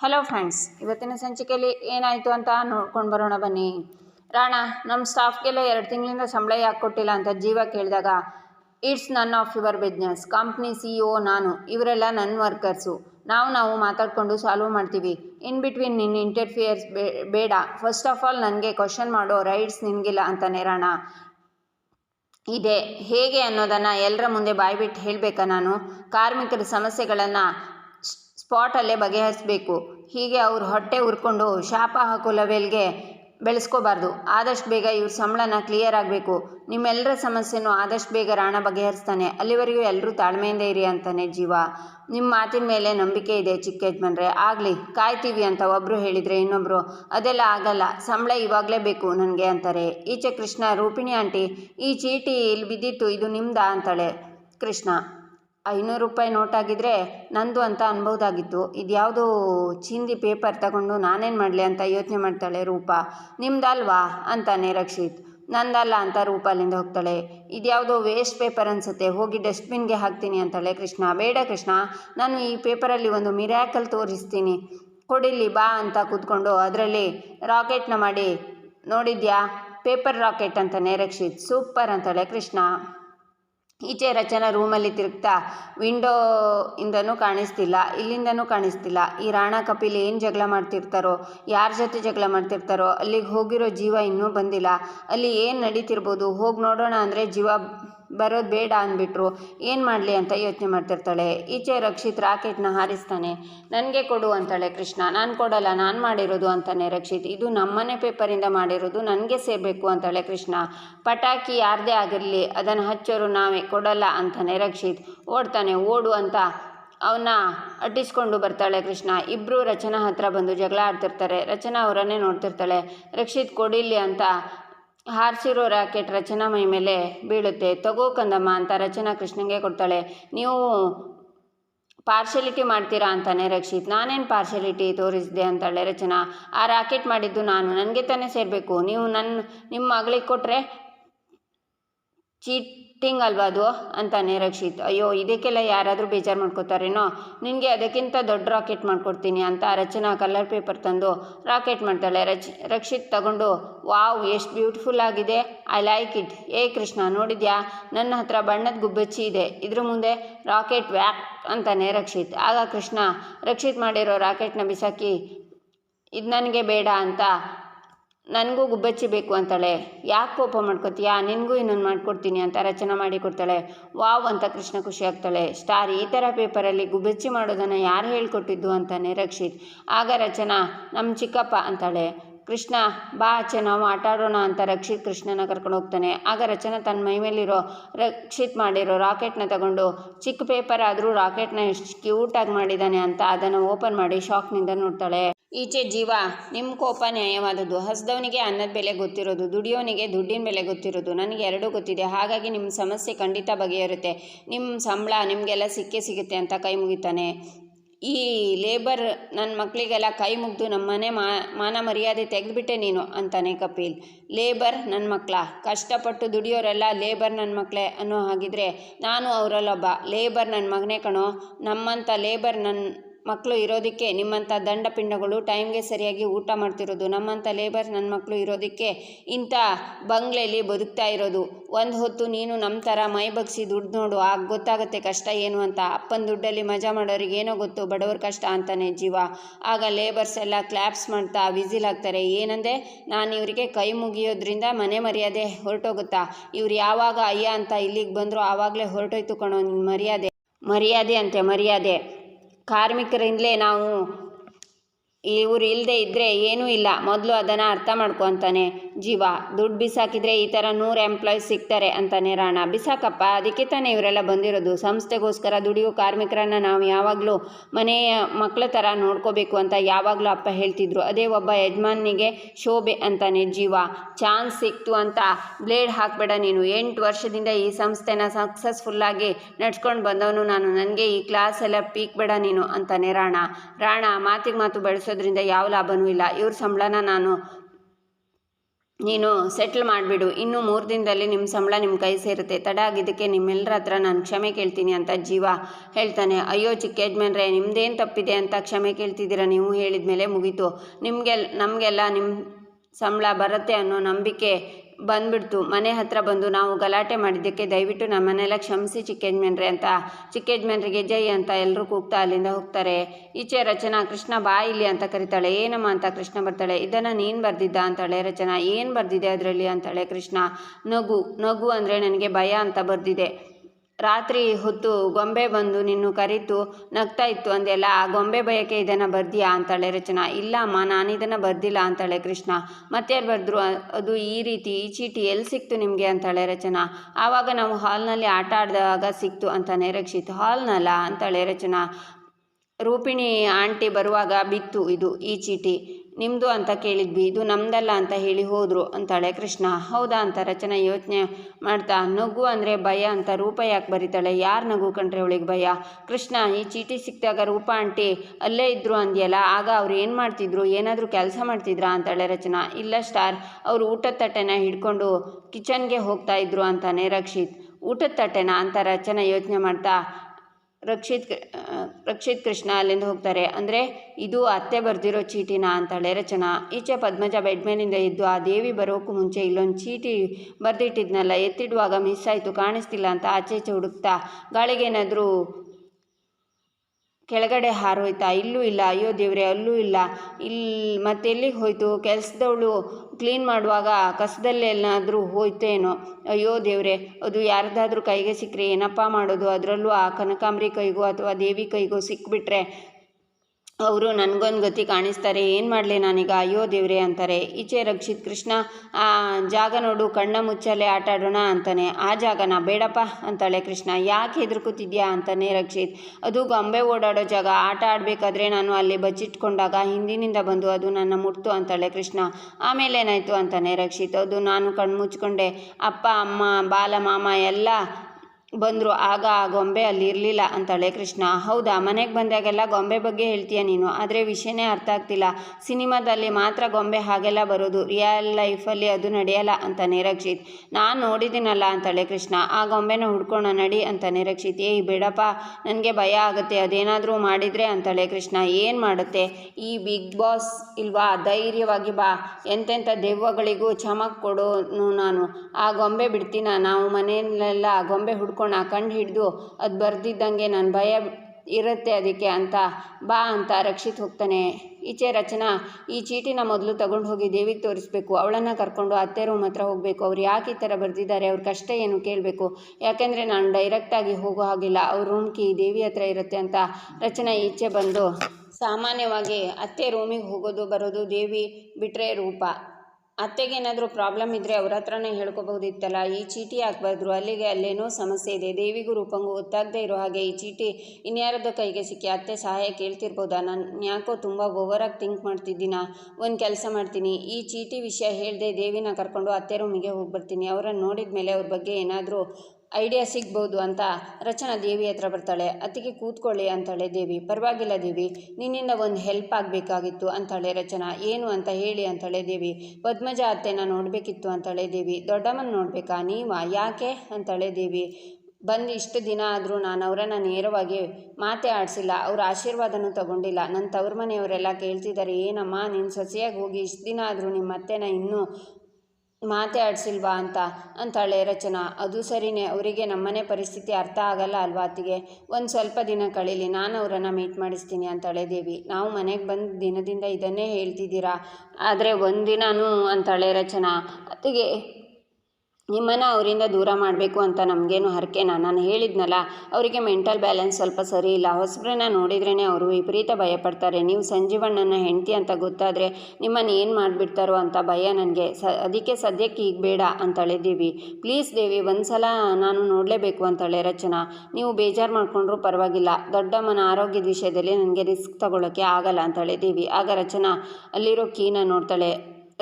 Hello friends ಇವತ್ತಿನ ಸಂಚಿಕೆಯಲ್ಲಿ ಏನಾಯಿತು ಅಂತ ನೋಡ್ಕೊಂಡು ಬರೋಣ ಬನ್ನಿ. ರಾಣ ನಮ್ಮ ಸ್ಟಾಫ್ಗೆಲ್ಲ ಎರಡು ತಿಂಗಳಿಂದ ಸಂಬಳ ಯಾಕೆ ಕೊಟ್ಟಿಲ್ಲ ಅಂತ ಜೀವ ಕೇಳಿದಾಗ it's none of your business company C O ನಾನು, ಇವರೆಲ್ಲ ನನ್ನ ವರ್ಕರ್ಸು ನಾವು ನಾವು ಮಾತಾಡಿಕೊಂಡು ಸಾಲ್ವ್ ಮಾಡ್ತೀವಿ. ಇನ್ ಬಿಟ್ವೀನ್ ನಿನ್ನ ಇಂಟರ್ಫಿಯರ್ಸ್ ಬೇಡ. ಫಸ್ಟ್ ಆಫ್ ಆಲ್ ನನಗೆ ಕ್ವಶನ್ ಮಾಡೋ ರೈಟ್ಸ್ ನಿನಗಿಲ್ಲ ಅಂತಾನೆ ರಾಣ. ಇದೆ. ಹೇಗೆ ಅನ್ನೋದನ್ನು ಎಲ್ಲರ ಮುಂದೆ ಬಾಯ್ಬಿಟ್ಟು ಹೇಳಬೇಕಾ ನಾನು? ಕಾರ್ಮಿಕರ ಸಮಸ್ಯೆಗಳನ್ನು ಸ್ಪಾಟಲ್ಲೇ ಬಗೆಹರಿಸಬೇಕು. ಹೀಗೆ ಅವ್ರ ಹೊಟ್ಟೆ ಉರ್ಕೊಂಡು ಶಾಪ ಹಾಕೋ ಲೆವೆಲ್ಗೆ ಬೆಳೆಸ್ಕೋಬಾರ್ದು. ಆದಷ್ಟು ಬೇಗ ಇವ್ರ ಸಂಬಳನ ಕ್ಲಿಯರ್ ಆಗಬೇಕು. ನಿಮ್ಮೆಲ್ಲರ ಸಮಸ್ಯೆನೂ ಆದಷ್ಟು ಬೇಗ ರಾಣ ಬಗೆಹರಿಸ್ತಾನೆ. ಅಲ್ಲಿವರೆಗೂ ಎಲ್ಲರೂ ತಾಳ್ಮೆಯಿಂದ ಇರಿ ಅಂತಾನೆ ಜೀವ. ನಿಮ್ಮ ಮಾತಿನ ಮೇಲೆ ನಂಬಿಕೆ ಇದೆ ಚಿಕ್ಕ ಯಜಮಾನ್ರೆ. ಆಗಲಿ, ಕಾಯ್ತೀವಿ ಅಂತ ಒಬ್ಬರು ಹೇಳಿದರೆ ಇನ್ನೊಬ್ಬರು ಅದೆಲ್ಲ ಆಗಲ್ಲ. ಸಂಬಳ ಇವಾಗಲೇ ಬೇಕು ನನಗೆ ಅಂತಾರೆ. ಈಚೆ ಕೃಷ್ಣ, ರೂಪಿಣಿ ಆಂಟಿ, ಈ ಚೀಟಿ ಇಲ್ಲಿ ಬಿದ್ದಿತ್ತು, ಇದು ನಿಮ್ದಾ? ಅಂತಾಳೆ ಕೃಷ್ಣ. ಐನೂರು ರೂಪಾಯಿ ನೋಟ್ ಆಗಿದ್ರೆ ನಂದು ಅಂತ ಅನ್ಬೋದಾಗಿತ್ತು ಇದ್ಯಾವುದು ಚಿಂದಿ ಪೇಪರ್ ತಗೊಂಡು ನಾನೇನು ಮಾಡಲಿ ಅಂತ ಯೋಚನೆ ಮಾಡ್ತಾಳೆ ರೂಪ. ನಿಮ್ದಲ್ವಾ? ಅಂತಾನೆ ರಕ್ಷಿತ್. ನಂದಲ್ಲ ಅಂತ ರೂಪ ಅಲ್ಲಿಂದ ಹೋಗ್ತಾಳೆ. ಇದ್ಯಾವುದೋ ವೇಸ್ಟ್ ಪೇಪರ್ ಅನಿಸುತ್ತೆ, ಹೋಗಿ ಡಸ್ಟ್ಬಿನ್ಗೆ ಹಾಕ್ತೀನಿ ಅಂತಾಳೆ ಕೃಷ್ಣ. ಬೇಡ ಕೃಷ್ಣ, ನಾನು ಈ ಪೇಪರಲ್ಲಿ ಒಂದು ಮಿರಾಕಲ್ ತೋರಿಸ್ತೀನಿ. ಕೊಡಿಲಿ ಬಾ ಅಂತ ಕೂತ್ಕೊಂಡು ಅದರಲ್ಲಿ ರಾಕೆಟ್ನ ಮಾಡಿ, ನೋಡಿದ್ಯಾ? ಪೇಪರ್ ರಾಕೆಟ್ ಅಂತಾನೆ ರಕ್ಷಿತ್. ಸೂಪರ್ ಅಂತಾಳೆ ಕೃಷ್ಣ. ಈಚೆ ರಚನಾ ರೂಮಲ್ಲಿ ತಿರುಗ್ತಾ ವಿಂಡೋ ಇಂದನೂ ಕಾಣಿಸ್ತಿಲ್ಲ, ಇಲ್ಲಿಂದನೂ ಕಾಣಿಸ್ತಿಲ್ಲ. ಈ ರಾಣ ಕಪಿಲ್ ಏನು ಜಗಳ ಮಾಡ್ತಿರ್ತಾರೋ, ಯಾರ ಜೊತೆ ಜಗಳ ಮಾಡ್ತಿರ್ತಾರೋ, ಅಲ್ಲಿಗೆ ಹೋಗಿರೋ ಜೀವ ಇನ್ನೂ ಬಂದಿಲ್ಲ. ಅಲ್ಲಿ ಏನು ನಡೀತಿರ್ಬೋದು ಹೋಗಿ ನೋಡೋಣ ಅಂದರೆ ಜೀವ ಬರೋದು ಬೇಡ ಅಂದ್ಬಿಟ್ರು. ಏನು ಮಾಡಲಿ ಅಂತ ಯೋಚನೆ ಮಾಡ್ತಿರ್ತಾಳೆ. ಈಚೆ ರಕ್ಷಿತ್ ರಾಕೆಟ್ನ ಹಾರಿಸ್ತಾನೆ. ನನಗೆ ಕೊಡು ಅಂತಾಳೆ ಕೃಷ್ಣ. ನಾನು ಕೊಡಲ್ಲ, ನಾನು ಮಾಡಿರೋದು ಅಂತಾನೆ ರಕ್ಷಿತ್. ಇದು ನಮ್ಮನೆ ಪೇಪರಿಂದ ಮಾಡಿರೋದು, ನನಗೆ ಸೇರಬೇಕು ಅಂತಾಳೆ ಕೃಷ್ಣ. ಪಟಾಕಿ ಯಾರದೇ ಆಗಿರಲಿ, ಅದನ್ನು ಹಚ್ಚೋರು ನಾವೇ, ಕೊಡಲ್ಲ ಅಂತಾನೆ ರಕ್ಷಿತ್. ಓಡ್ತಾನೆ, ಓಡು ಅಂತ ಅವನ್ನ ಅಟ್ಟಿಸ್ಕೊಂಡು ಬರ್ತಾಳೆ ಕೃಷ್ಣ. ಇಬ್ಬರು ರಚನಾ ಹತ್ರ ಬಂದು ಜಗಳ ಆಡ್ತಿರ್ತಾರೆ. ರಚನಾ ಅವರನ್ನೇ ನೋಡ್ತಿರ್ತಾಳೆ. ರಕ್ಷಿತ್ ಕೊಡಿಲಿ ಅಂತ ಹಾರಿಸಿರೋ ರಾಕೆಟ್ ರಚನಾ ಮೈ ಮೇಲೆ ಬೀಳುತ್ತೆ. ತಗೋ ಕಂದಮ್ಮ ಅಂತ ರಚನಾ ಕೃಷ್ಣಂಗೆ ಕೊಡ್ತಾಳೆ. ನೀವು ಪಾರ್ಶಲಿಟಿ ಮಾಡ್ತೀರಾ ಅಂತಾನೆ ರಕ್ಷಿತ್. ನಾನೇನು ಪಾರ್ಶಲಿಟಿ ತೋರಿಸಿದೆ ಅಂತಾಳೆ ರಚನಾ. ಆ ರಾಕೆಟ್ ಮಾಡಿದ್ದು ನಾನು. ನನಗೆ ತಾನೇ ಸೇರಬೇಕು. ನೀವು ನನ್ನ ನಿಮ್ಮ ಮಗಳಿಗೆ ಕೊಟ್ಟರೆ ಚೀಟಿಂಗ್ ಅಲ್ವಾ ಅದು? ಅಂತಾನೆ ರಕ್ಷಿತ್. ಅಯ್ಯೋ, ಇದಕ್ಕೆಲ್ಲ ಯಾರಾದರೂ ಬೇಜಾರು ಮಾಡ್ಕೋತಾರೇನೋ? ನಿನಗೆ ಅದಕ್ಕಿಂತ ದೊಡ್ಡ ರಾಕೆಟ್ ಮಾಡ್ಕೊಡ್ತೀನಿ ಅಂತ ರಚನಾ ಕಲರ್ ಪೇಪರ್ ತಂದು ರಾಕೆಟ್ ಮಾಡ್ತಾಳೆ ರಚ್, ರಕ್ಷಿತ್ ತಗೊಂಡು, ವಾವ್, ಎಷ್ಟು ಬ್ಯೂಟಿಫುಲ್ ಆಗಿದೆ. I like it. ಏ ಕೃಷ್ಣ, ನೋಡಿದ್ಯಾ? ನನ್ನ ಹತ್ರ ಬಣ್ಣದ ಗುಬ್ಬಚ್ಚಿ ಇದೆ. ಇದ್ರ ಮುಂದೆ ರಾಕೆಟ್ ವ್ಯಾಕ್ ಅಂತಾನೆ ರಕ್ಷಿತ್. ಆಗ ಕೃಷ್ಣ, ರಕ್ಷಿತ್ ಮಾಡಿರೋ ರಾಕೆಟ್ನ ಬಿಸಾಕಿ, ಇದು ನನಗೆ ಬೇಡ ಅಂತ ನನಗೂ ಗುಬ್ಬಚ್ಚಿ ಬೇಕು ಅಂತಾಳೆ. ಯಾಕೆ ಕೋಪ ಮಾಡ್ಕೊತೀಯಾ? ನಿನಗೂ ಇನ್ನೊಂದು ಮಾಡ್ಕೊಡ್ತೀನಿ ಅಂತ ರಚನೆ ಮಾಡಿ ಕೊಡ್ತಾಳೆ. ವಾವ್ ಅಂತ ಕೃಷ್ಣ ಖುಷಿ ಆಗ್ತಾಳೆ. ಸ್ಟಾರ್ ಈ ಥರ ಪೇಪರಲ್ಲಿ ಗುಬ್ಬಚ್ಚಿ ಮಾಡೋದನ್ನು ಯಾರು ಹೇಳಿಕೊಟ್ಟಿದ್ದು ಅಂತಾನೆ ರಕ್ಷಿತ್. ಆಗ ರಚನಾ ನಮ್ಮ ಚಿಕ್ಕಪ್ಪ ಅಂತಾಳೆ. ಕೃಷ್ಣ, ಬಾ ಆಚೆ ನಾವು ಆಟ ಆಡೋಣ ಅಂತ ರಕ್ಷಿತ್ ಕೃಷ್ಣನ ಕರ್ಕೊಂಡು ಹೋಗ್ತಾನೆ. ಆಗ ರಚನಾ ತನ್ನ ಮೈ ಮೇಲಿರೋ ರಕ್ಷಿತ್ ಮಾಡಿರೋ ರಾಕೆಟ್ನ ತಗೊಂಡು ಚಿಕ್ಕ ಪೇಪರ್ ಆದರೂ ರಾಕೆಟ್ನ ಎಷ್ಟು ಕ್ಯೂಟಾಗಿ ಮಾಡಿದ್ದಾನೆ ಅಂತ ಅದನ್ನು ಓಪನ್ ಮಾಡಿ ಶಾಕ್ನಿಂದ ನೋಡ್ತಾಳೆ. ಈಚೆ ಜೀವ ನಿಮ್ಮ ಕೋಪ ನ್ಯಾಯವಾದದ್ದು. ಹಸ್ದವನಿಗೆ ಅನ್ನದ ಬೆಲೆ ಗೊತ್ತಿರೋದು, ದುಡಿಯೋನಿಗೆ ದುಡ್ಡಿನ ಬೆಲೆ ಗೊತ್ತಿರೋದು. ನನಗೆ ಎರಡೂ ಗೊತ್ತಿದೆ. ಹಾಗಾಗಿ ನಿಮ್ಮ ಸಮಸ್ಯೆ ಖಂಡಿತ ಬಗೆಹರುತ್ತೆ. ನಿಮ್ಮ ಸಂಬಳ ನಿಮಗೆಲ್ಲ ಸಿಕ್ಕೇ ಸಿಗುತ್ತೆ ಅಂತ ಕೈ ಮುಗಿತಾನೆ. ಈ ಲೇಬರ್ ನನ್ನ ಮಕ್ಕಳಿಗೆಲ್ಲ ಕೈ ಮುಗಿದು ನಮ್ಮನೆ ಮಾನ ಮರ್ಯಾದೆ ತೆಗೆದುಬಿಟ್ಟೆ ನೀನು ಅಂತಾನೆ ಕಪಿಲ್. ಲೇಬರ್ ನನ್ನ ಮಕ್ಕಳ ಕಷ್ಟಪಟ್ಟು ದುಡಿಯೋರೆಲ್ಲ ಲೇಬರ್ ನನ್ನ ಮಕ್ಕಳೇ ಅನ್ನೋ ಹಾಗಿದ್ರೆ ನಾನು ಅವರಲ್ಲೊಬ್ಬ. ಲೇಬರ್ ನನ್ನ ಮಗನೇ ಕಣೋ. ನಮ್ಮಂಥ ಲೇಬರ್ ನನ್ನ ಮಕ್ಕಳು ಇರೋದಕ್ಕೆ ನಿಮ್ಮಂಥ ದಂಡಪಿಂಡಗಳು ಟೈಮ್ಗೆ ಸರಿಯಾಗಿ ಊಟ ಮಾಡ್ತಿರೋದು, ನಮ್ಮಂಥ ಲೇಬರ್ ನನ್ನ ಮಕ್ಕಳು ಇರೋದಕ್ಕೆ ಇಂಥ ಬಂಗ್ಲೆಯಲ್ಲಿ ಬದುಕ್ತಾ ಇರೋದು. ಒಂದು ಹೊತ್ತು ನೀನು ನಮ್ಮ ಥರ ಮೈ ಬಗ್ಸಿ ದುಡ್ಡು ನೋಡು, ಆಗ ಗೊತ್ತಾಗುತ್ತೆ ಕಷ್ಟ ಏನು ಅಂತ. ಅಪ್ಪನ ದುಡ್ಡಲ್ಲಿ ಮಜಾ ಮಾಡೋರಿಗೆ ಏನೋ ಗೊತ್ತು, ಬಡವ್ರ ಕಷ್ಟ ಅಂತಾನೆ ಜೀವ. ಆಗ ಲೇಬರ್ಸ್ ಎಲ್ಲ ಕ್ಲ್ಯಾಪ್ಸ್ ಮಾಡ್ತಾ ವಿಸಿಲ್ ಆಗ್ತಾರೆ ಏನಂದೆ? ನಾನು ಇವರಿಗೆ ಕೈ ಮುಗಿಯೋದ್ರಿಂದ ಮನೆ ಮರ್ಯಾದೆ ಹೊರಟೋಗುತ್ತಾ? ಇವ್ರು ಯಾವಾಗ ಅಯ್ಯ ಅಂತ ಇಲ್ಲಿಗೆ ಬಂದರೂ ಆವಾಗಲೇ ಹೊರಟೋಯ್ತು ಕಣೋ ನಿನ್ನ ಮರ್ಯಾದೆ. ಮರ್ಯಾದೆ ಅಂತೆ ಮರ್ಯಾದೆ. ಕಾರ್ಮಿಕರಿಂದಲೇ ನಾವು ಇವ್ರು ಇಲ್ಲದೆ ಇದ್ದರೆ ಏನೂ ಇಲ್ಲ. ಮೊದಲು ಅದನ್ನು ಅರ್ಥ ಮಾಡ್ಕೊ ಅಂತಾನೆ. ಜೀವ, ದುಡ್ಡು ಬಿಸಾಕಿದ್ರೆ ಈ ಥರ ನೂರು ಎಂಪ್ಲಾಯೀಸ್ ಸಿಗ್ತಾರೆ ಅಂತಾನೆ ರಾಣ. ಬಿಸಾಕಪ್ಪ, ಅದಕ್ಕೆ ತಾನೇ ಇವರೆಲ್ಲ ಬಂದಿರೋದು. ಸಂಸ್ಥೆಗೋಸ್ಕರ ದುಡಿಯೋ ಕಾರ್ಮಿಕರನ್ನು ನಾವು ಯಾವಾಗಲೂ ಮನೆಯ ಮಕ್ಕಳ ಥರ ನೋಡ್ಕೋಬೇಕು ಅಂತ ಯಾವಾಗಲೂ ಅಪ್ಪ ಹೇಳ್ತಿದ್ರು. ಅದೇ ಒಬ್ಬ ಯಜಮಾನಿಗೆ ಶೋಭೆ ಅಂತಾನೆ ಜೀವ. ಚಾನ್ಸ್ ಸಿಕ್ತು ಅಂತ ಬ್ಲೇಡ್ ಹಾಕಬೇಡ ನೀನು. ಎಂಟು ವರ್ಷದಿಂದ ಈ ಸಂಸ್ಥೆನ ಸಕ್ಸಸ್ಫುಲ್ಲಾಗಿ ನಡ್ಸ್ಕೊಂಡು ಬಂದವನು ನಾನು. ನನಗೆ ಈ ಕ್ಲಾಸ್ ಎಲ್ಲ ಪೀಕ್ ಬೇಡ ನೀನು ಅಂತಾನೆ ರಾಣ. ರಾಣ, ಮಾತಿಗೆ ಮಾತು ಬೆಳೆಸೋದ್ರಿಂದ ಯಾವ ಲಾಭವೂ ಇಲ್ಲ. ಇವ್ರ ಸಂಬಳನ ನಾನು ನೀನು ಸೆಟ್ಲ್ ಮಾಡಿಬಿಡು. ಇನ್ನು ಮೂರು ದಿನದಲ್ಲಿ ನಿಮ್ಮ ಸಂಬಳ ನಿಮ್ಮ ಕೈ ಸೇರುತ್ತೆ. ತಡ ಆಗಿದ್ದಕ್ಕೆ ನಿಮ್ಮೆಲ್ಲರ ಹತ್ರ ನಾನು ಕ್ಷಮೆ ಕೇಳ್ತೀನಿ ಅಂತ ಜೀವ ಹೇಳ್ತಾನೆ. ಅಯ್ಯೋ ಚಿಕ್ಕ ಯಜಮಾನ್ರೆ ನಿಮ್ಮದೇನು ತಪ್ಪಿದೆ ಅಂತ ಕ್ಷಮೆ ಕೇಳ್ತಿದ್ದೀರಾ ನೀವು ಹೇಳಿದ ಮೇಲೆ ಮುಗೀತು. ನಿಮಗೆಲ್ಲ ನಮಗೆಲ್ಲ ನಿಮ್ಮ ಸಂಬಳ ಬರುತ್ತೆ ಅನ್ನೋ ನಂಬಿಕೆ ಬಂದ್ಬಿಡ್ತು. ಮನೆ ಹತ್ರ ಬಂದು ನಾವು ಗಲಾಟೆ ಮಾಡಿದ್ದಕ್ಕೆ ದಯವಿಟ್ಟು ನಮ್ಮನ್ನೆಲ್ಲ ಕ್ಷಮಿಸಿ ಚಿಕ್ಕ ಯಜಮಾನ್ರೆ ಅಂತ. ಚಿಕ್ಕ ಯಜಮಾನ್ರಿಗೆ ಜೈ ಅಂತ ಎಲ್ಲರೂ ಕೂಗ್ತಾ ಅಲ್ಲಿಂದ ಹೋಗ್ತಾರೆ. ಈಚೆ ರಚನಾ, ಕೃಷ್ಣ ಬಾ ಇಲ್ಲಿ ಅಂತ ಕರಿತಾಳೆ. ಏನಮ್ಮ ಅಂತ ಕೃಷ್ಣ ಬರ್ತಾಳೆ. ಇದನ್ನು ನೀನು ಬರ್ದಿದ್ದ ಅಂತಾಳೆ ರಚನಾ. ಏನು ಬರ್ದಿದೆ ಅದರಲ್ಲಿ ಅಂತಾಳೆ ಕೃಷ್ಣ. ನಗು. ನಗು ಅಂದರೆ ನನಗೆ ಭಯ ಅಂತ ಬರ್ದಿದೆ. ರಾತ್ರಿ ಹೊತ್ತು ಗೊಂಬೆ ಬಂದು ನಿನ್ನು ಕರೀತು ನಗ್ತಾ ಇತ್ತು ಅಂದೆಲ್ಲ ಆ ಗೊಂಬೆ ಬಯಕೆ ಇದನ್ನು ಬರ್ದಿಯಾ? ಅಂತಾಳೆ ರಚನಾ. ಇಲ್ಲ ಅಮ್ಮ, ನಾನು ಇದನ್ನು ಬರ್ದಿಲ್ಲ ಅಂತಾಳೆ ಕೃಷ್ಣ. ಮತ್ತೆ ಬರೆದ್ರು? ಅದು ಈ ರೀತಿ, ಈ ಚೀಟಿ ಎಲ್ಲಿ ಸಿಕ್ತು ನಿಮಗೆ? ಅಂತಾಳೆ ರಚನಾ. ಆವಾಗ ನಾವು ಹಾಲ್ನಲ್ಲಿ ಆಟ ಆಡಿದಾಗ ಸಿಕ್ತು ಅಂತಾನೆ ರಕ್ಷಿತ್. ಹಾಲ್ನಲ್ಲ? ಅಂತಾಳೆ ರಚನಾ. ರೂಪಿಣಿ ಆಂಟಿ ಬರುವಾಗ ಬಿತ್ತು ಇದು, ಈ ಚೀಟಿ. ನಿಮ್ಮದು ಅಂತ ಕೇಳಿದ್ವಿ, ಇದು ನಮ್ದಲ್ಲ ಅಂತ ಹೇಳಿ ಹೋದರು. ಅಂತಾಳೆ ಕೃಷ್ಣ. ಹೌದಾ ಅಂತ ರಚನೆ ಯೋಚನೆ ಮಾಡ್ತಾ ನಗು ಅಂದರೆ ಭಯ ಅಂತ ರೂಪ ಯಾಕೆ ಬರೀತಾಳೆ? ಯಾರು ನಗು ಕಂಡ್ರೆ ಅವಳಿಗೆ ಭಯ? ಕೃಷ್ಣ, ಈ ಚೀಟಿ ಸಿಕ್ಕಿದಾಗ ರೂಪ ಆಂಟಿ, ಅಲ್ಲೇ ಇದ್ದರು ಅಂದ್ಯಲ್ಲ, ಆಗ ಅವ್ರು ಏನು ಮಾಡ್ತಿದ್ರು? ಏನಾದರೂ ಕೆಲಸ ಮಾಡ್ತಿದ್ರಾ? ಅಂತಾಳೆ ರಚನಾ. ಇಲ್ಲ ಸ್ಟಾರ್, ಅವರು ಊಟದ ತಟ್ಟೆನ ಹಿಡ್ಕೊಂಡು ಕಿಚನ್ಗೆ ಹೋಗ್ತಾ ಇದ್ರು ಅಂತಾನೆ ರಕ್ಷಿತ್. ಊಟದ ತಟ್ಟೆನ? ಅಂತ ರಚನಾ ಯೋಚನೆ ಮಾಡ್ತಾ ರಕ್ಷಿತ್ ರಕ್ಷಿತ್ ಕೃಷ್ಣ ಅಲ್ಲಿಂದ ಹೋಗ್ತಾರೆ. ಅಂದರೆ ಇದು ಅತ್ತೆ ಬರೆದಿರೋ ಚೀಟಿನ ಅಂತಾಳೆ ರಚನಾ ಈಚೆ ಪದ್ಮಜ ಬೆಡ್ ಮೇಲಿಂದ ಎದ್ದು ಆ ದೇವಿ ಬರೋಕ್ಕೂ ಮುಂಚೆ ಇಲ್ಲೊಂದು ಚೀಟಿ ಬರೆದಿಟ್ಟಿದ್ನಲ್ಲ, ಎತ್ತಿಡುವಾಗ ಮಿಸ್ ಆಯಿತು, ಕಾಣಿಸ್ತಿಲ್ಲ ಅಂತ ಆಚೆ ಈಚೆ ಹುಡುಕ್ತಾ ಗಾಳಿಗೇನಾದರೂ ಕೆಳಗಡೆ ಹಾರೋಯ್ತಾ ಇಲ್ಲೂ ಇಲ್ಲ, ಅಯ್ಯೋ ದೇವ್ರೆ, ಅಲ್ಲೂ ಇಲ್ಲ. ಇಲ್ಲಿ ಮತ್ತೆಲ್ಲಿಗೆ ಹೋಯ್ತು? ಕೆಲಸದವಳು ಕ್ಲೀನ್ ಮಾಡುವಾಗ ಕಸದಲ್ಲೆಲ್ಲಾದರೂ ಹೋಯ್ತೇನೋ? ಅಯ್ಯೋ ದೇವ್ರೆ, ಅದು ಯಾರ್ದಾದ್ರೂ ಕೈಗೆ ಸಿಕ್ಕರೆ ಏನಪ್ಪ ಮಾಡೋದು? ಅದರಲ್ಲೂ ಆ ಕನಕಾಂಬ್ರಿ ಕೈಗೋ ಅಥವಾ ದೇವಿ ಕೈಗೋ ಸಿಕ್ಬಿಟ್ರೆ ಅವರು ನನಗೊಂದು ಗತಿ ಕಾಣಿಸ್ತಾರೆ, ಏನು ಮಾಡಲಿ ನಾನೀಗ? ಅಯ್ಯೋ ದೇವ್ರೆ ಅಂತಾರೆ. ಈಚೆ ರಕ್ಷಿತ್ ಕೃಷ್ಣ, ಆ ಜಾಗ ನೋಡು, ಕಣ್ಣ ಮುಚ್ಚಲೆ ಆಟ ಆಡೋಣ ಅಂತಾನೆ. ಆ ಜಾಗನ ಬೇಡಪ್ಪ ಅಂತಾಳೆ ಕೃಷ್ಣ. ಯಾಕೆ ಹೆದರ್ಕೋತಿದ್ಯಾ ಅಂತಾನೆ ರಕ್ಷಿತ್. ಅದು ಗೊಂಬೆ ಓಡಾಡೋ ಜಾಗ. ಆಟ ಆಡಬೇಕಾದ್ರೆ ನಾನು ಅಲ್ಲಿ ಬಚ್ಚಿಟ್ಕೊಂಡಾಗ ಹಿಂದಿನಿಂದ ಬಂದು ಅದು ನನ್ನ ಮುಟ್ತು ಅಂತಾಳೆ ಕೃಷ್ಣ. ಆಮೇಲೆ ಏನಾಯಿತು ಅಂತಾನೆ ರಕ್ಷಿತ್. ಅದು ನಾನು ಕಣ್ಣು ಮುಚ್ಕೊಂಡೆ ಅಪ್ಪ, ಅಮ್ಮ, ಬಾಲ, ಮಾಮ ಎಲ್ಲ ಬಂದರು, ಆಗ ಆ ಗೊಂಬೆ ಅಲ್ಲಿ ಇರಲಿಲ್ಲ ಅಂತಾಳೆ ಕೃಷ್ಣ. ಹೌದಾ, ಮನೆಗೆ ಬಂದಾಗೆಲ್ಲ ಗೊಂಬೆ ಬಗ್ಗೆ ಹೇಳ್ತೀಯ ನೀನು? ಆದರೆ ವಿಷಯನೇ ಅರ್ಥ ಆಗ್ತಿಲ್ಲ. ಸಿನಿಮಾದಲ್ಲಿ ಮಾತ್ರ ಗೊಂಬೆ ಹಾಗೆಲ್ಲ ಬರೋದು. ರಿಯಲ್ ಲೈಫಲ್ಲಿ ಅದು ನಡೆಯಲ್ಲ ಅಂತ ನಿರಕ್ಷಿತ್ ನಾನು ನೋಡಿದ್ದೀನಲ್ಲ ಅಂತಾಳೆ ಕೃಷ್ಣ. ಆ ಗೊಂಬೆನ ಹುಡ್ಕೋಣ ನಡಿ ಅಂತ ನಿರಕ್ಷಿತ್ ಏಯ್, ಬೇಡಪ್ಪ. ನನಗೆ ಭಯ ಆಗುತ್ತೆ. ಅದೇನಾದರೂ ಮಾಡಿದರೆ ಅಂತಾಳೆ ಕೃಷ್ಣ. ಏನು ಮಾಡುತ್ತೆ? ಈ ಬಿಗ್ ಬಾಸ್ ಇಲ್ವಾ? ಧೈರ್ಯವಾಗಿ ಬಾ. ಎಂತೆಂಥ ದೆವ್ವಗಳಿಗೂ ಚಮಕ್ ಕೊಡೋನು ನಾನು. ಆ ಗೊಂಬೆ ಬಿಡ್ತೀನ? ನಾವು ಮನೆಯಲ್ಲೆಲ್ಲ ಆ ಗೊಂಬೆ ಆ ಕಂಡು ಹಿಡಿದು ಅದು ಬರೆದಿದ್ದಂಗೆ ನನ್ನ ಭಯ ಇರುತ್ತೆ ಅದಕ್ಕೆ ಅಂತ ಬಾ ಅಂತ ರಕ್ಷಿತ್ ಹೋಗ್ತಾನೆ. ಈಚೆ ರಚನಾ, ಈ ಚೀಟಿನ ಮೊದಲು ತಗೊಂಡು ಹೋಗಿ ದೇವಿಗೆ ತೋರಿಸ್ಬೇಕು. ಅವಳನ್ನು ಕರ್ಕೊಂಡು ಅತ್ತೆ ರೂಮ್ ಹತ್ರ ಹೋಗಬೇಕು. ಅವ್ರು ಯಾಕೆ ಈ ಥರ ಬರೆದಿದ್ದಾರೆ? ಅವ್ರ ಕಷ್ಟ ಏನು ಕೇಳಬೇಕು? ಯಾಕೆಂದರೆ ನಾನು ಡೈರೆಕ್ಟಾಗಿ ಹೋಗೋ ಹಾಗಿಲ್ಲ. ಅವ್ರ ರೂಮ್ ಕೀ ದೇವಿ ಹತ್ರ ಇರುತ್ತೆ ಅಂತ ರಚನಾ ಈಚೆ ಬಂದು ಸಾಮಾನ್ಯವಾಗಿ ಅತ್ತೆ ರೂಮಿಗೆ ಹೋಗೋದು, ಬರೋದು ದೇವಿ ಬಿಟ್ಟರೆ ರೂಪ. ಅತ್ತೆಗೇನಾದರೂ ಪ್ರಾಬ್ಲಮ್ ಇದ್ದರೆ ಅವ್ರ ಹತ್ರನೇ ಹೇಳ್ಕೊಬೋದಿತ್ತಲ್ಲ ಈ ಚೀಟಿ ಹಾಕ್ಬಾರ್ದು, ಅಲ್ಲಿಗೆ ಅಲ್ಲೇನೋ ಸಮಸ್ಯೆ ಇದೆ, ದೇವಿಗೂ ರೂಪಂಗೂ ಗೊತ್ತಾಗದೇ ಇರೋ ಹಾಗೆ ಈ ಚೀಟಿ ಇನ್ಯಾರದೋ ಕೈಗೆ ಸಿಕ್ಕಿ ಅತ್ತೆ ಸಹಾಯ ಕೇಳ್ತಿರ್ಬೋದಾ? ನಾನು ಯಾಕೋ ತುಂಬ ಓವರಾಗಿ ಥಿಂಕ್ ಮಾಡ್ತಿದ್ದೀನ? ಒಂದು ಕೆಲಸ ಮಾಡ್ತೀನಿ. ಈ ಚೀಟಿ ವಿಷಯ ಹೇಳಿದೆ ದೇವಿನ ಕರ್ಕೊಂಡು ಅತ್ತೆ ರೂಮಿಗೆ ಹೋಗ್ಬರ್ತೀನಿ. ಅವರನ್ನು ನೋಡಿದ ಮೇಲೆ ಅವ್ರ ಬಗ್ಗೆ ಏನಾದರೂ ಐಡಿಯಾ ಸಿಗ್ಬೋದು ಅಂತ ರಚನಾ ದೇವಿ ಹತ್ರ ಬರ್ತಾಳೆ. ಅತ್ತಿಗೆ ಕೂತ್ಕೊಳ್ಳಿ ಅಂತಾಳೆ ದೇವಿ. ಪರವಾಗಿಲ್ಲ ದೇವಿ, ನಿನ್ನಿಂದ ಒಂದು ಹೆಲ್ಪ್ ಆಗಬೇಕಾಗಿತ್ತು ಅಂತಾಳೆ ರಚನಾ. ಏನು ಅಂತ ಹೇಳಿ ಅಂತಾಳೆ ದೇವಿ. ಪದ್ಮಜ ಅತ್ತೆನ ನೋಡಬೇಕಿತ್ತು ಅಂತಾಳೆ ದೇವಿ. ದೊಡ್ಡಮ್ಮನ ನೋಡಬೇಕಾ? ನೀವ? ಯಾಕೆ? ಅಂತಾಳೆ ದೇವಿ. ಬಂದು ಇಷ್ಟು ದಿನ ಆದರೂ ನಾನು ಅವರನ್ನು ನೇರವಾಗಿ ಮಾತೆ ಆಡಿಸಿಲ್ಲ. ಅವ್ರ ಆಶೀರ್ವಾದನೂ ತಗೊಂಡಿಲ್ಲ. ನನ್ನ ತವ್ರ ಮನೆಯವರೆಲ್ಲ ಕೇಳ್ತಿದ್ದಾರೆ ಏನಮ್ಮ, ನೀನು ಸೊಸೆಯಾಗಿ ಹೋಗಿ ಇಷ್ಟು ದಿನ ಆದರೂ ನಿಮ್ಮ ಅತ್ತೆನ ಇನ್ನೂ ಮಾತೇ ಆಡಿಸಿಲ್ವಾ ಅಂತ ಅಂತಾಳೆ ರಚನಾ. ಅದು ಸರಿನೇ, ಅವರಿಗೆ ನಮ್ಮನೆ ಪರಿಸ್ಥಿತಿ ಅರ್ಥ ಆಗಲ್ಲ ಅಲ್ವಾ ಅತ್ತಿಗೆ? ಒಂದು ಸ್ವಲ್ಪ ದಿನ ಕಳೀಲಿ, ನಾನು ಅವರನ್ನು ಮೀಟ್ ಮಾಡಿಸ್ತೀನಿ ಅಂತಾಳೆ ದೇವಿ. ನಾವು ಮನೆಗೆ ಬಂದ ದಿನದಿಂದ ಇದನ್ನೇ ಹೇಳ್ತಿದ್ದೀರಾ? ಆದರೆ ಒಂದಿನನೂ ಅಂತಾಳೆ ರಚನಾ. ಅತ್ತಿಗೆ ನಿಮ್ಮನ್ನು ಅವರಿಂದ ದೂರ ಮಾಡಬೇಕು ಅಂತ ನಮಗೇನು ಹರಕೆನಾ ನಾನು ಹೇಳಿದ್ನಲ್ಲ, ಅವರಿಗೆ ಮೆಂಟಲ್ ಬ್ಯಾಲೆನ್ಸ್ ಸ್ವಲ್ಪ ಸರಿ ಇಲ್ಲ. ಹೊಸಬ್ರನ್ನ ನೋಡಿದ್ರೇ ಅವರು ವಿಪರೀತ ಭಯಪಡ್ತಾರೆ. ನೀವು ಸಂಜೀವಣ್ಣನ ಹೆಂಡತಿ ಅಂತ ಗೊತ್ತಾದರೆ ನಿಮ್ಮನ್ನು ಏನು ಮಾಡಿಬಿಡ್ತಾರೋ ಅಂತ ಭಯ ನನಗೆ. ಸ ಅದಕ್ಕೆ ಸದ್ಯಕ್ಕೆ ಈಗ ಬೇಡ ಅಂತಳೆ ದೇವಿ ಪ್ಲೀಸ್ ದೇವಿ ಒಂದು ಸಲ ನಾನು ನೋಡಲೇಬೇಕು ಅಂತಳೆ ರಚನಾ. ನೀವು ಬೇಜಾರು ಮಾಡಿಕೊಂಡ್ರೂ ಪರವಾಗಿಲ್ಲ. ದೊಡ್ಡಮ್ಮನ ಆರೋಗ್ಯದ ವಿಷಯದಲ್ಲಿ ನನಗೆ ರಿಸ್ಕ್ ತಗೊಳ್ಳೋಕ್ಕೆ ಆಗಲ್ಲ ಅಂತಳೆ ದೇವಿ ಆಗ ರಚನಾ ಅಲ್ಲಿರೋ ಕೀನ ನೋಡ್ತಾಳೆ.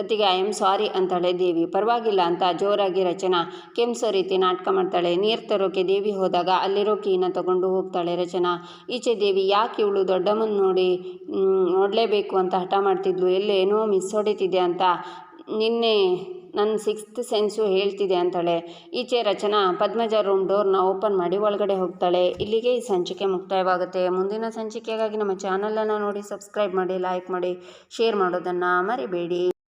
ಅತ್ತಿಗೆ ಐ ಆಮ್ ಸಾರಿ ಅಂತಾಳೆ ದೇವಿ ಪರವಾಗಿಲ್ಲ ಅಂತ ಜೋರಾಗಿ ರಚನಾ ಕೆಮ್ಸೋ ರೀತಿ ನಾಟಕ ಮಾಡ್ತಾಳೆ. ನೀರು ತರೋಕೆ ದೇವಿ ಹೋದಾಗ ಅಲ್ಲಿರೋ ಕೀನ ತಗೊಂಡು ಹೋಗ್ತಾಳೆ ರಚನಾ. ಈಚೆ ದೇವಿ ಯಾಕೆ ಇವಳು ದೊಡ್ಡಮ್ಮನ ನೋಡಿ ನೋಡಲೇಬೇಕು ಅಂತ ಹಠ ಮಾಡ್ತಿದ್ಲು. ಎಲ್ಲೇನೋ ಮಿಸ್ ಹೊಡಿತಿದೆ ಅಂತ ನಿನ್ನೆ ನನ್ನ ಸಿಕ್ಸ್ತ್ ಸೆನ್ಸು ಹೇಳ್ತಿದೆ ಅಂತಾಳೆ. ಈಚೆ ರಚನಾ ಪದ್ಮಜ ರೂಮ್ ಡೋರ್ನ ಓಪನ್ ಮಾಡಿ ಒಳಗಡೆ ಹೋಗ್ತಾಳೆ. ಇಲ್ಲಿಗೆ ಈ ಸಂಚಿಕೆ ಮುಕ್ತಾಯವಾಗುತ್ತೆ. ಮುಂದಿನ ಸಂಚಿಕೆಗಾಗಿ ನಮ್ಮ ಚಾನಲನ್ನು ನೋಡಿ, ಸಬ್ಸ್ಕ್ರೈಬ್ ಮಾಡಿ, ಲೈಕ್ ಮಾಡಿ, ಶೇರ್ ಮಾಡೋದನ್ನು ಮರಿಬೇಡಿ.